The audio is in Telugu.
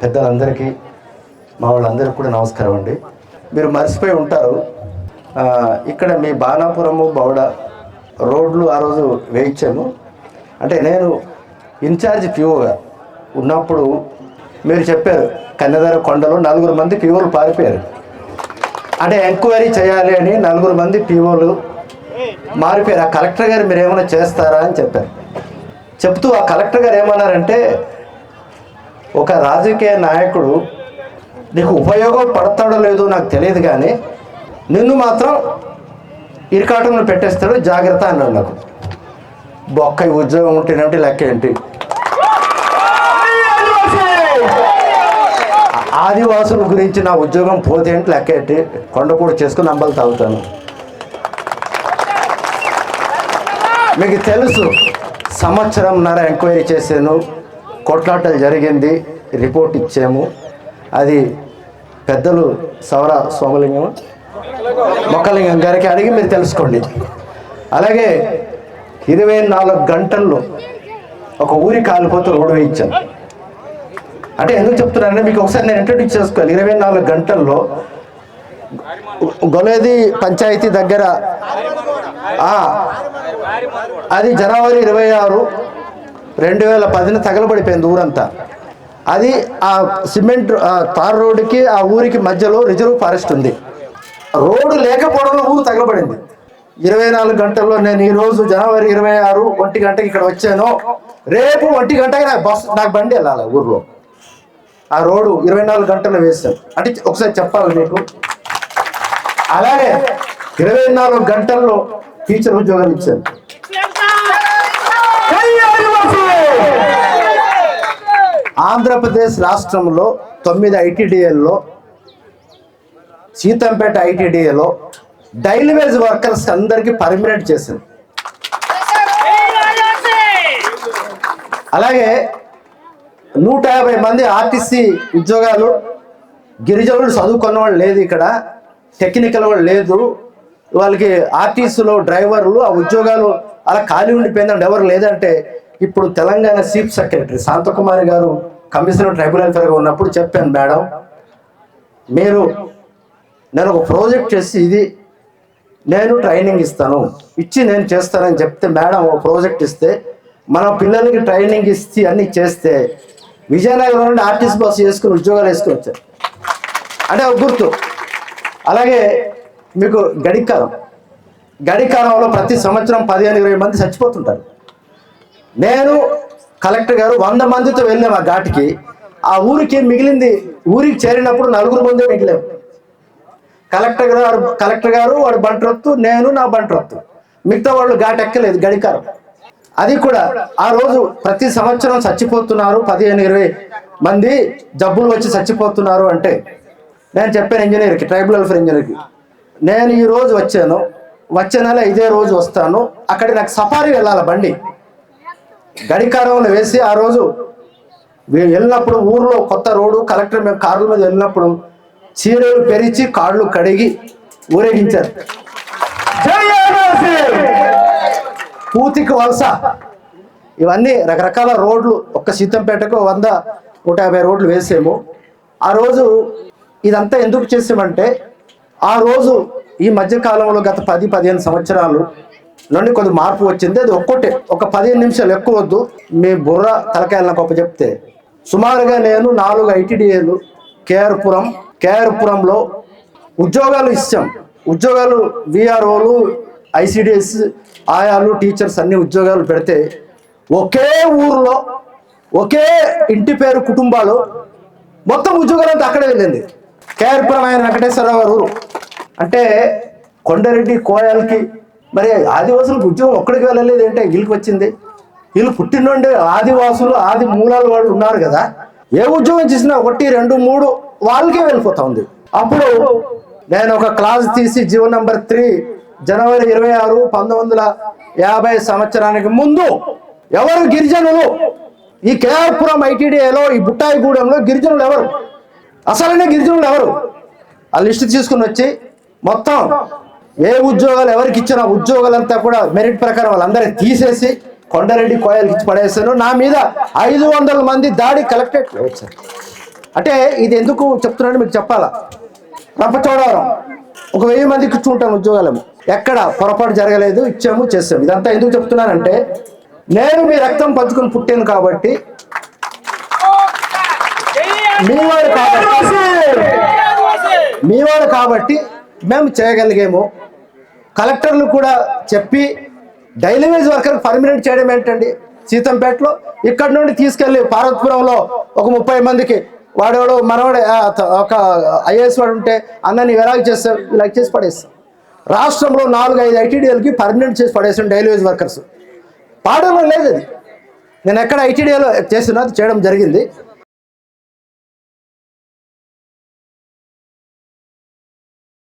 పెద్దలందరికీ మా వాళ్ళందరికీ కూడా నమస్కారం అండి. మీరు మర్చిపోయి ఉంటారు. ఇక్కడ మీ బాణాపురము బౌడ రోడ్లు ఆ రోజు వేయించాము. అంటే నేను ఇన్ఛార్జ్ పిఓగా ఉన్నప్పుడు మీరు చెప్పారు కన్నెదర కొండలో నలుగురు మంది పీఓలు పారిపోయారు. అంటే ఎంక్వైరీ చేయాలి అని నలుగురు మంది పీఓలు మారిపోయారు. ఆ కలెక్టర్ గారు మీరు ఏమైనా చేస్తారా అని చెప్పారు. చెప్తూ ఆ కలెక్టర్ గారు ఏమన్నారంటే ఒక రాజకీయ నాయకుడు నీకు ఉపయోగం పడతాడో లేదో నాకు తెలియదు కానీ నిన్ను మాత్రం ఇరికాటంలో పెట్టేస్తాడు జాగ్రత్త అన్నాడు నాకు. బొక్క ఉద్యోగం ఉంటేనేమిటి లెక్క ఏంటి? ఆదివాసుల గురించి నా ఉద్యోగం పోతే ఏంటి లెక్క ఏంటి? కొండపూడి చేసుకుని అంబలు తాగుతాను. మీకు తెలుసు సంవత్సరంన్నర ఎంక్వైరీ చేశాను కొట్లాటలు జరిగింది. రిపోర్ట్ ఇచ్చాము. అది పెద్దలు సవర సోమలింగం మొక్కలింగం గారికి అడిగి మీరు తెలుసుకోండి. అలాగే ఇరవై నాలుగు గంటల్లో ఒక ఊరి కాలిపోతే రోడ్డు వేయించాను అంటే ఎందుకు చెప్తున్నానంటే మీకు ఒకసారి నేను ఇంట్రడ్యూస్ చేసుకోవాలి. ఇరవై నాలుగు గంటల్లో గొలేది పంచాయతీ దగ్గర అది జనవరి ఇరవై ఆరు రెండు వేల పదిన తగలబడిపోయింది ఊరంతా. అది ఆ సిమెంట్ తార్ రోడ్డుకి ఆ ఊరికి మధ్యలో రిజర్వ్ ఫారెస్ట్ ఉంది. రోడ్డు లేకపోవడంలో ఊరు తగలబడింది. ఇరవై నాలుగు గంటల్లో నేను ఈరోజు జనవరి ఇరవై ఆరు ఒంటి గంటకి ఇక్కడ వచ్చాను రేపు ఒంటి గంటకి నాకు బస్ నాకు బండి వెళ్ళాలి ఊర్లో. ఆ రోడ్డు ఇరవై నాలుగు గంటలు వేశారు అంటే ఒకసారి చెప్పాలి మీకు. అలాగే ఇరవై నాలుగు గంటల్లో టీచర్ ఉద్యోగాలు ఇచ్చారు. ఆంధ్రప్రదేశ్ రాష్ట్రంలో తొమ్మిది ఐటీడీఏల్లో సీతంపేట ఐటీడీఏలో డైలీ వేజ్ వర్కర్స్ అందరికీ పర్మినెంట్ చేసింది అలాగే నూట యాభై మంది ఆర్టీసీ ఉద్యోగాలు గిరిజనులు చదువుకున్న వాళ్ళు లేదు ఇక్కడ టెక్నికల్ వాళ్ళు లేదు. వాళ్ళకి ఆర్టీసీలో డ్రైవర్లు ఆ ఉద్యోగాలు అలా ఖాళీ ఉండిపోయిందంటే ఎవరు లేదంటే ఇప్పుడు తెలంగాణ చీఫ్ సెక్రటరీ శాంతకుమారి గారు కమిషనర్ ట్రైబల్ వెల్ఫేర్గా ఉన్నప్పుడు చెప్పాను మేడం మీరు నేను ఒక ప్రాజెక్ట్ చేసి ఇది నేను ట్రైనింగ్ ఇస్తాను ఇచ్చి నేను చేస్తానని చెప్తే మేడం ఒక ప్రాజెక్ట్ ఇస్తే మన పిల్లలకి ట్రైనింగ్ ఇచ్చి అన్ని చేస్తే విజయనగరం నుండి ఆర్టీసీ బస్సు వేసుకుని ఉద్యోగాలు వేసుకుని వచ్చారు. అంటే ఒక గుర్తు. అలాగే మీకు గడికాలం. గడికాలంలో ప్రతి సంవత్సరం పదిహేను ఇరవై మంది చచ్చిపోతుంటారు. నేను కలెక్టర్ గారు వంద మందితో వెళ్ళాం ఆ ఘాటికి. ఆ ఊరికి మిగిలింది ఊరికి చేరినప్పుడు నలుగురు మంది మిగిలాం కలెక్టర్ గారు కలెక్టర్ గారు వాడు బంట్రొత్తు నేను నా బంట్రొత్తు మిగతా వాళ్ళు ఘాట్ ఎక్కలేదు గడికారం. అది కూడా ఆ రోజు ప్రతి సంవత్సరం చచ్చిపోతున్నారు పదిహేను ఇరవై మంది జబ్బులు వచ్చి చచ్చిపోతున్నారు అంటే నేను చెప్పాను ఇంజనీర్కి ట్రైబల్ వెల్ఫేర్ ఇంజనీర్కి. నేను ఈ రోజు వచ్చాను వచ్చే నెల ఇదే రోజు వస్తాను అక్కడ నాకు సఫారీ వెళ్ళాలి బండి. గడికారంలో వేసి ఆ రోజు వెళ్ళినప్పుడు ఊర్లో కొత్త రోడ్డు కలెక్టర్ మేము కార్ల మీద వెళ్ళినప్పుడు చీరలు పెరిచి కాళ్ళు కడిగి ఊరేగించారు. పూతికి వలస. ఇవన్నీ రకరకాల రోడ్లు ఒక్క సీతంపేటకు వంద నూట యాభై రోడ్లు వేసాము. ఆ రోజు ఇదంతా ఎందుకు చేసామంటే ఆ రోజు ఈ మధ్యకాలంలో గత పది పదిహేను సంవత్సరాలు నుండి కొద్ది మార్పు వచ్చింది. అది ఒక్కటే ఒక పదిహేను నిమిషాలు ఎక్కువ వద్దు. మీ బుర్ర తలకాయల గొప్ప చెప్తే. సుమారుగా నేను నాలుగు ఐటీడీఏలు కేఆర్పురం కేఆర్పురంలో ఉద్యోగాలు ఇచ్చాం. ఉద్యోగాలు విఆర్ఓలు ఐసిడిఎస్ ఆయాలు టీచర్స్ అన్ని ఉద్యోగాలు పెడితే ఒకే ఊర్లో ఒకే ఇంటి పేరు కుటుంబాలు మొత్తం ఉద్యోగాలంతా అక్కడే వెళ్ళింది. కేఆర్పురం ఆయన వెంకటేశ్వరరావు గారు అంటే కొండరెడ్డి కోయాలకి మరి ఆదివాసులకు ఉద్యోగం ఒక్కడికి వెళ్ళలేదు అంటే వీళ్ళకి వచ్చింది. వీళ్ళు పుట్టినండి ఆదివాసులు ఆది మూలాల వాళ్ళు ఉన్నారు కదా. ఏ ఉద్యోగం చేసినా ఒకటి రెండు మూడు వాళ్ళకే వెళ్ళిపోతా ఉంది. అప్పుడు నేను ఒక క్లాస్ తీసి జీవో నంబర్ త్రీ జనవరి ఇరవై ఆరు పంతొమ్మిది వందల యాభై సంవత్సరానికి ముందు ఎవరు గిరిజనులు? ఈ కేఆర్పురం ఐటీడీఏలో ఈ బుట్టాయిగూడెంలో గిరిజనులు ఎవరు? అసలనే గిరిజనులు ఎవరు? ఆ లిస్ట్ తీసుకుని వచ్చి మొత్తం ఏ ఉద్యోగాలు ఎవరికి ఇచ్చిన ఉద్యోగాలంతా కూడా మెరిట్ ప్రకారం వాళ్ళందరినీ తీసేసి కొండరెడ్డి కోయలకి ఇచ్చి పడేశాను నా మీద ఐదు వందల మంది దాడి కలెక్టరేట్ వచ్చారు అంటే ఇది ఎందుకు చెప్తున్నాను మీకు చెప్పాలా? రంపచోడవరం ఒక వెయ్యి మందికి ఇచ్చి ఉంటాను ఉద్యోగాలము. ఎక్కడ పొరపాటు జరగలేదు ఇచ్చాము చేసాము. ఇదంతా ఎందుకు చెప్తున్నానంటే నేను మీ రక్తం పంచుకుని పుట్టాను కాబట్టి మీవాడు కాబట్టి మీవాడు కాబట్టి మేము చేయగలిగాము. కలెక్టర్లు కూడా చెప్పి డైలీ వేజ్ వర్కర్ పర్మినెంట్ చేయడం ఏంటండి? సీతంపేటలో ఇక్కడ నుండి తీసుకెళ్ళి పార్వతీపురంలో ఒక ముప్పై మందికి వాడేవాడు మనవాడు ఒక ఐఏఎస్ వాడు ఉంటే అందరినీ విరాగ్ చేస్తారు ఇలా చేసి పడేస్తాం రాష్ట్రంలో నాలుగు ఐదు ఐటీడీఎల్కి పర్మనెంట్ చేసి పడేస్తాం డైలీ వేజ్ వర్కర్స్. పాడడం లేదు అది. నేను ఎక్కడ ఐటీడీఏలో చేస్తున్నా అది చేయడం జరిగింది.